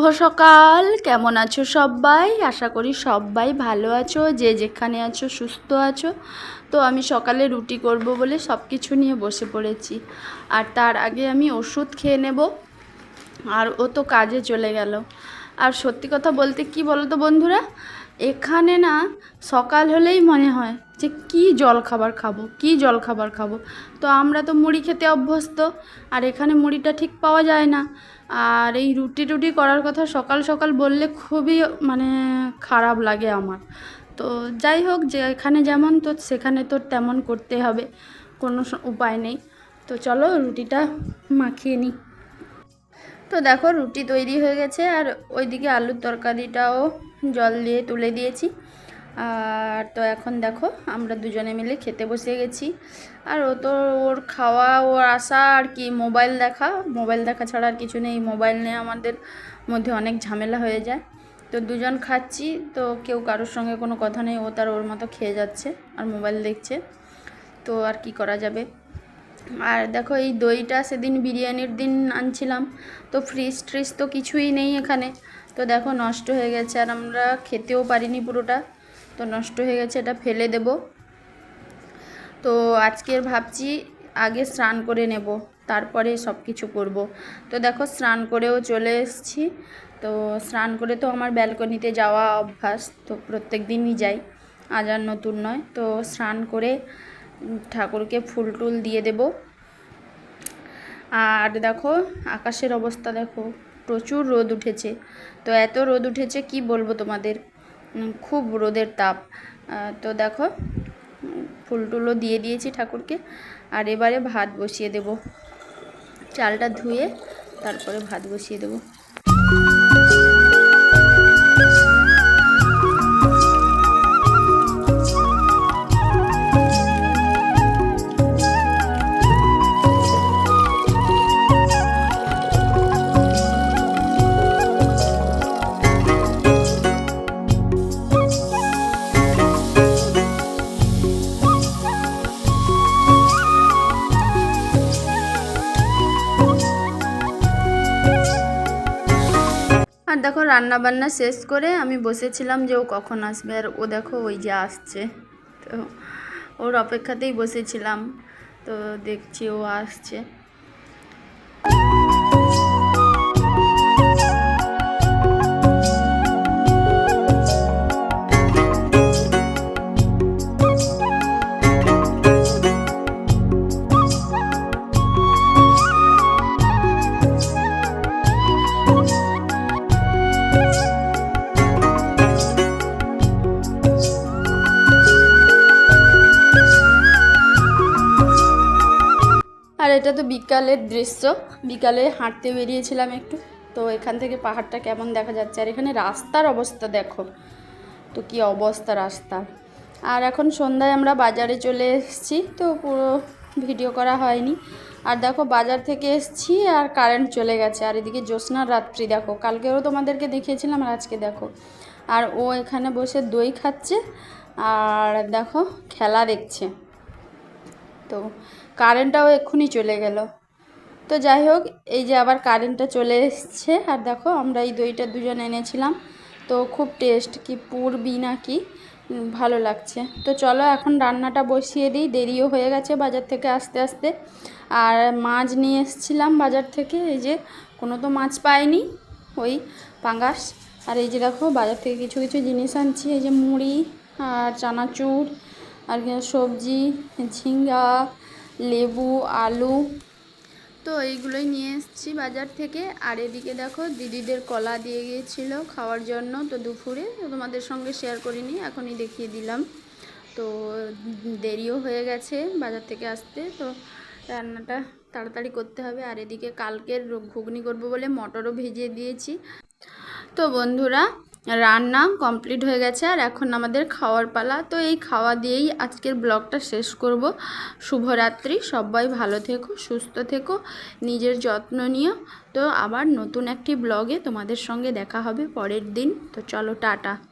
সকাল। কেমন আছো সবাই? আশা করি সবাই ভালো আছো, যে যেখানে আছো সুস্থ আছো। তো আমি সকালে রুটি করব বলে সব কিছু নিয়ে বসে পড়েছি। আর তার আগে আমি ওষুধ খেয়ে নেব। আর ও তো কাজে চলে গেল। আর সত্যি কথা বলতে কি বলো তো বন্ধুরা? এখানে না সকাল হলেই মনে হয় যে কি জল খাবার খাব, কি জল খাবার খাব। তো আমরা তো মুড়ি খেতে অভ্যস্ত, আর এখানে মুড়িটা ঠিক পাওয়া যায় না। আর এই রুটি টুটি করার কথা সকাল সকাল বললে খুবই মানে খারাপ লাগে আমার। তো যাই হোক, যে এখানে যেমন, তো সেখানে তো তেমন করতে হবে, কোনো উপায় নেই। তো চলো রুটিটা মাখিয়ে নিই। তো দেখো রুটি তৈরি হয়ে গেছে, আর ওইদিকে আলুর তরকারিটাও জল দিয়ে তুলে দিয়েছি। আর তো এখন দেখো, আমরা দুজনে মিলে খেতে বসে গেছি। আর ও তো ওর খাওয়া, ওর আসা আর কি, মোবাইল দেখা। মোবাইল দেখা ছাড়া আর কিছু নেই। মোবাইল নিয়ে আমাদের মধ্যে অনেক ঝামেলা হয়ে যায়। তো দুজন খাচ্ছি, তো কেউ কারোর সঙ্গে কোনো কথা নেই। ও তার ওর মতো খেয়ে যাচ্ছে আর মোবাইল দেখছে। তো আর কি করা যাবে? আর দেখো এই দইটা সেদিন বিরিয়ানির দিন আনছিলাম, তো ফ্রিজ ট্রিজ তো কিছুই নেই এখানে। তো দেখো নষ্ট হয়ে গেছে আর আমরা খেতেও পারিনি পুরোটা, তো নষ্ট হয়ে গেছে, এটা ফেলে দেব। তো আজকের ভাবছি আগে স্নান করে নেব, তারপরে সব কিছু করব। তো দেখো স্নান করেও চলে এসেছি, তো স্নান করে তো আমার ব্যালকনিতে যাওয়া অভ্যাস, তো প্রত্যেক দিনই যাই, আজ আর নতুন নয়। তো স্নান করে ঠাকুরকে ফুল টুল দিয়ে দেব। আর দেখো আকাশের অবস্থা দেখো প্রচুর রোদ উঠেছে। তো এত রোদ উঠেছে কি বলব তোমাদের? খুব রোদের তাপ। তো দেখো উম, ফুল টুলও দিয়ে দিয়েছি ঠাকুরকে। আর এবারে ভাত বসিয়ে দেব। চালটা ধুয়ে তারপরে ভাত বসিয়ে দেবো। দেখো রান্না বান্না শেষ করে আমি বসেছিলাম যে ও কখন আসবে আর ও দেখো ওই যে আসছে। তো ওর অপেক্ষাতেই বসেছিলাম। তো দেখছি ও আসছে। এটা তো বিকালের দৃশ্য। বিকালে হাঁটতে বেরিয়েছিলাম একটু। তো এখান থেকে পাহাড়টা কেমন দেখা যাচ্ছে? আর এখানে রাস্তার অবস্থা দেখো। তো কি অবস্থা রাস্তা। আর এখন সন্ধ্যায় আমরা বাজারে চলে এসেছি। তো পুরো ভিডিও করা হয়নি। আর দেখো বাজার থেকে এসেছি আর কারেন্ট চলে গেছে। আর এদিকে জ্যোৎস্নার রাত্রি দেখো। কালকেও তোমাদেরকে দেখিয়েছিলাম আর আজকে দেখো। আর ও এখানে বসে দই খাচ্ছে। আর দেখো খেলা দেখছে। তো কারেন্টটাও এক্ষুনি চলে গেল। তো যাই হোক, এই যে আবার কারেন্টটা চলে এসছে। আর দেখো, আমরা এই দইটা দুজন এনেছিলাম। তো খুব টেস্ট কি পুরবি না কি ভালো লাগছে। তো চলো, এখন রান্নাটা বসিয়ে দিই। দেরিও হয়ে গেছে বাজার থেকে আসতে আসতে। আর মাছ নিয়ে এসেছিলাম বাজার থেকে। এই যে কোনো তো মাছ পাইনি, ওই পাঙ্গাস। আর এই যে দেখো, বাজার থেকে কিছু কিছু জিনিস আনছি। এই যে মুড়ি আর চানাচুর আর সবজি, ঝিঙ্গা, লেবু, আলু। তো এইগুলোই নিয়ে এসেছি বাজার থেকে। আর এদিকে দেখো দিদিদের কলা দিয়ে গিয়েছিল খাওয়ার জন্য। তো দুপুরে তোমাদের সঙ্গে শেয়ার করিনি, এখনই দেখিয়ে দিলাম। তো দেরিও হয়ে গেছে বাজার থেকে আসতে। তো রান্নাটা তাড়াতাড়ি করতে হবে। আর এদিকে কালকের ঘুগনি করব বলে মটরও ভিজিয়ে দিয়েছি। তো বন্ধুরা রান্না কমপ্লিট হয়ে গেছে আর এখন আমাদের খাওয়ার পালা। তো এই খাওয়া দিয়েই আজকের ব্লগটা শেষ করব। শুভরাত্রি, সবাই ভালো থেকো, সুস্থ থেকো, নিজের যত্ন নিও। তো আবার নতুন একটি ব্লগে তোমাদের সঙ্গে দেখা হবে পরের দিন। তো চলো, টাটা।